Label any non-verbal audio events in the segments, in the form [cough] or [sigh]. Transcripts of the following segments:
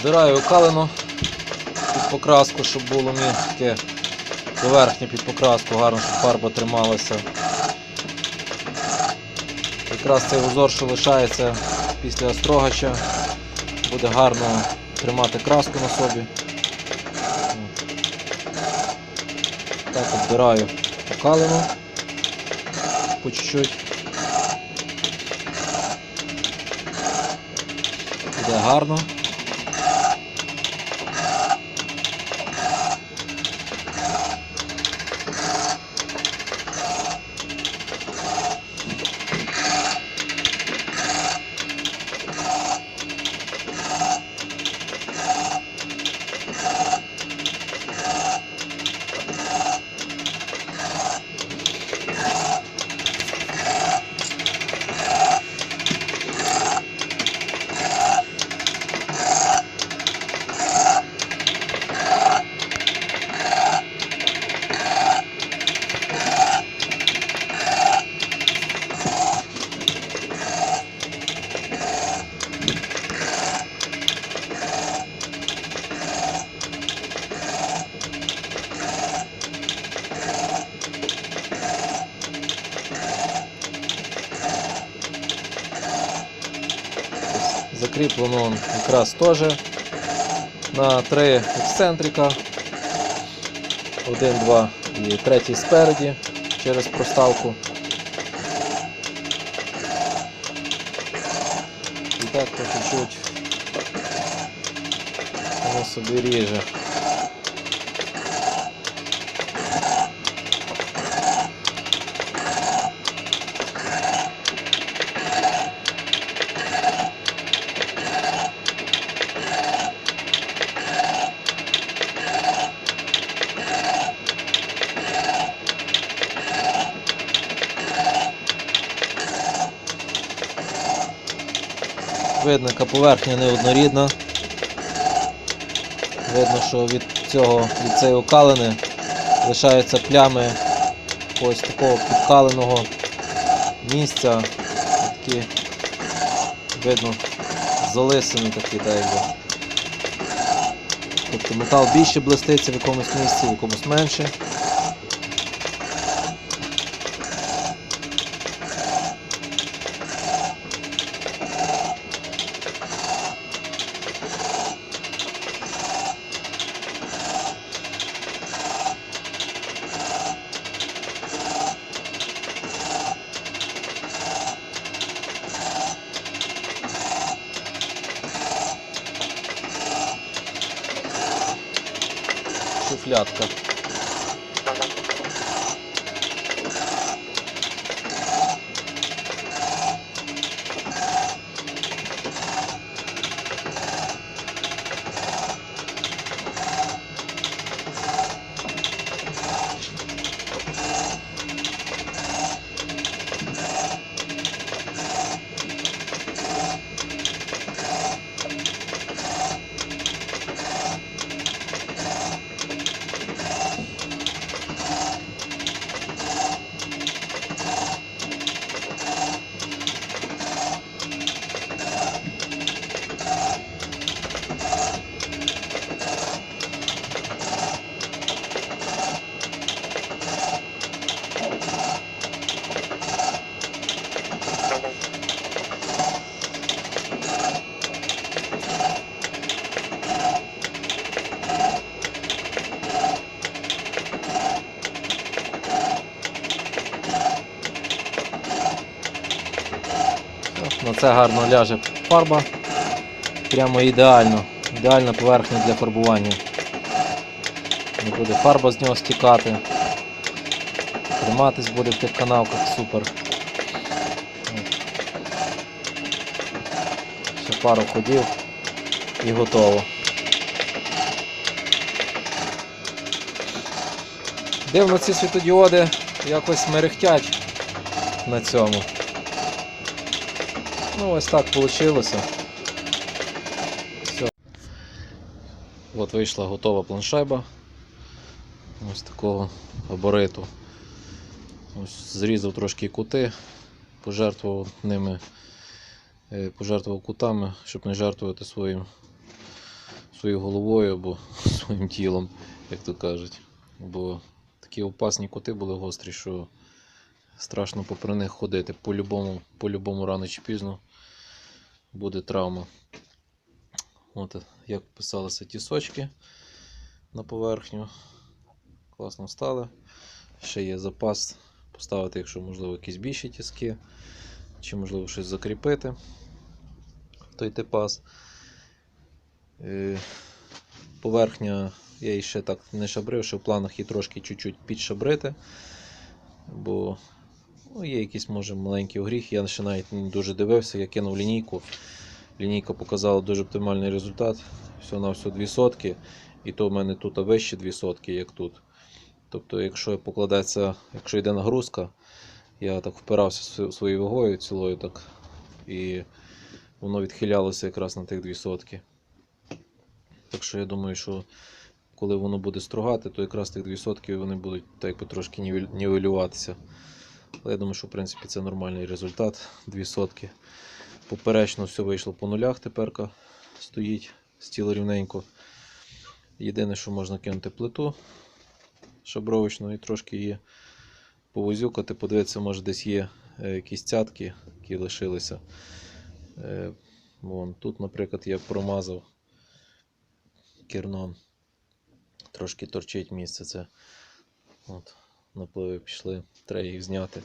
Збираю окалину під покраску, щоб було м'яке. Поверхня під покраску, гарно, щоб фарба трималася. Якраз цей узор, що лишається після острогача, буде гарно тримати краску на собі. Так обдираю окалину по чуть-чуть. Буде гарно. Закріплено он якраз теж на три ексцентрика. Один, два і третій спереді через проставку. І так по чуть-чуть воно собі ріже. Видно, поверхня неоднорідна. Видно, що від цього, від цієї окалини лишаються плями ось такого підкаленого місця. Такі, видно, залисини такі, так якби. Тобто метал більше блиститься в якомусь місці, в якомусь менше. Шуфлятка. На це гарно ляже фарба. Прямо ідеально. Ідеальна поверхня для фарбування. Не буде фарба з нього стікати. Триматись буде в тих канавках супер. Ще пару ходів і готово. Дивно ці світодіоди якось мерехтять на цьому. Ну, ось так вийшло. Все. От вийшла готова планшайба. Ось такого габариту. Ось зрізав трошки кути, пожертвував ними, е, пожертвував кутами, щоб не жертвувати своїм своєю головою або [laughs] своїм тілом, як то кажуть. Бо такі опасні коти були гострі, що страшно попри них ходити. По-любому, по-любому рано чи пізно буде травма. От як писалися тісочки на поверхню. Класно встали. Ще є запас поставити, якщо можливо, якісь більші тіски, чи можливо щось закріпити той типас. Е, Поверхня я її ще так не шабрив, що в планах її трошки чуть-чуть підшабрити. Бо ну, є якийсь може маленький огріх. Я ще навіть не дуже дивився, я кинув лінійку. Лінійка показала дуже оптимальний результат. Все на все 2 сотки. І то в мене тут вище 2 сотки, як тут. Тобто, якщо покладеться, якщо йде нагрузка, я так впирався своєю вагою цілою так. І воно відхилялося якраз на тих 2 сотки. Так що я думаю, що коли воно буде стругати, то якраз тих 2 сотки вони будуть так якби трошки нівель- нівелюватися. Але я думаю, що в принципі це нормальний результат. 2 сотки. Поперечно все вийшло по нулях теперка стоїть стіло рівненько. Єдине, що можна кинути плиту шабровочну і трошки її повозюкати, подивитися, може десь є е, якісь цятки, які лишилися. Е, Вон, тут, наприклад, я промазав керном. Трошки торчить місце це. От, напливи пішли, треба їх зняти.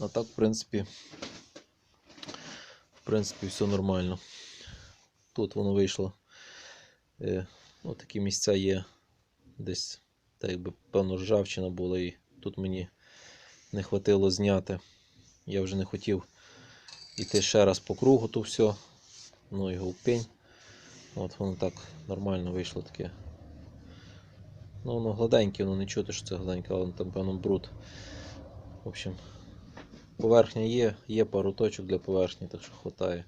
А так, в принципі, в принципі, все нормально. Тут воно вийшло. Е, ну, такі місця є. Десь, так якби певно, ржавчина була, і тут мені не хватило зняти. Я вже не хотів йти ще раз по кругу, то все. Ну його в. От воно так нормально вийшло таке. Ну, воно гладеньке, воно не чути, що це гладеньке, але там, певно, бруд. В общем, поверхня є, є пару точок для поверхні, так що хватає.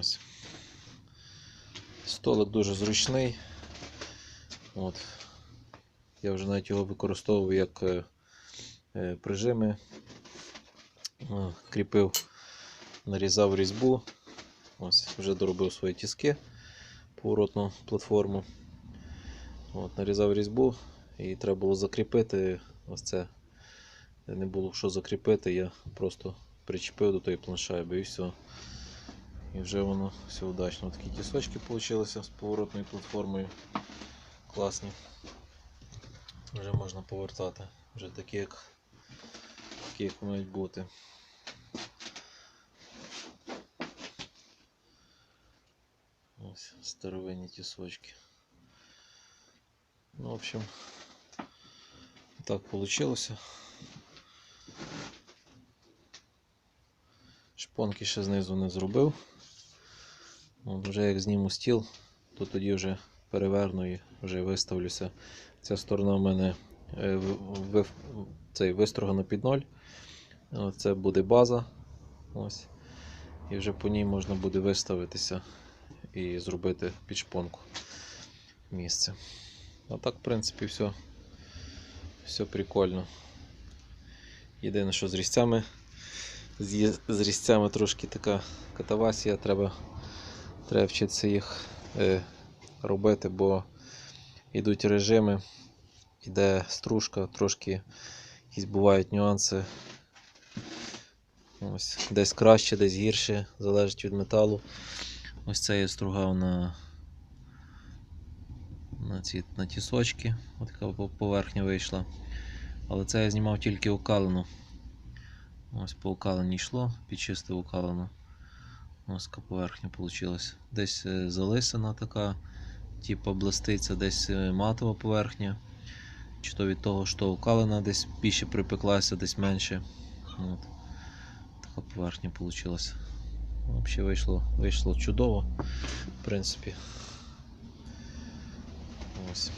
Ось. Столик дуже зручний. От. Я вже навіть його використовував як е, е, прижими. Кріпив, нарізав різьбу. Ось, вже доробив свої тіски, поворотну платформу. От, нарізав різьбу і треба було закріпити. Ось це не було що закріпити, я просто причепив до тої планшайби і все. І вже воно все удачно. Такі тісочки вийшли з поворотною платформою. Класні. Вже можна повертати. Вже такі, як, такі, як мають бути. Ось старовинні тісочки. Ну, в общем, так получилося. Шпонки ще знизу не зробив. От вже як зніму стіл, то тоді вже переверну і вже виставлюся. Ця сторона в мене е, в- цей вистрогана під ноль. Це буде база. Ось. І вже по ній можна буде виставитися і зробити під шпонку місце. А так, в принципі, все, все прикольно. Єдине, що з різцями, з, з різцями трошки така катавасія, треба, треба вчитися їх е, робити, бо йдуть режими, іде стружка, трошки якісь бувають нюанси. Ось, десь краще, десь гірше, залежить від металу. Ось це я стругав на, на ці на тісочки. Ось така поверхня вийшла. Але це я знімав тільки окалину. Ось по окалині йшло, підчистив окалину. Ось така поверхня вийшла. Десь е, залисана така, типу блистиця, десь е, матова поверхня. Чи то від того, що окалина десь більше припеклася, десь менше. От. Така поверхня вийшла. Взагалі вийшло, вийшло чудово, в принципі. Ось.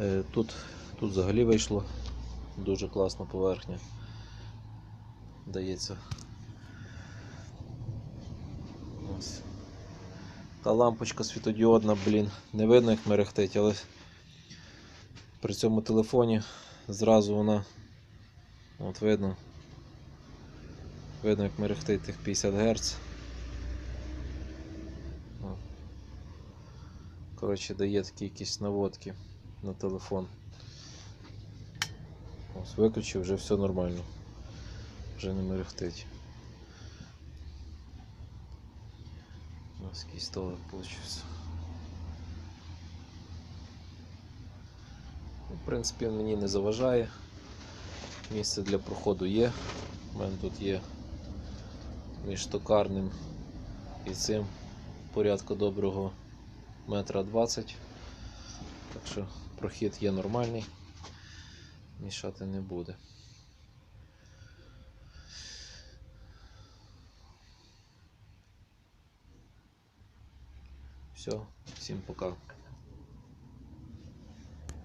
Е, Тут, тут взагалі вийшло дуже класна поверхня. Дається. Ось. Та лампочка світодіодна, блін, не видно як мерехтить, але при цьому телефоні зразу вона от видно. Видно, як мерехтить тих 50 Гц. Коротше, дає такі якісь наводки на телефон. Ось виключив, вже все нормально. Вже не мерехтить. Ось якийсь столик получився. Ну, В принципі, він мені не заважає. Місце для проходу є. У мене тут є між токарним і цим порядку доброго метра 20. Так що прохід є нормальний. Мішати не буде. Все, всім пока.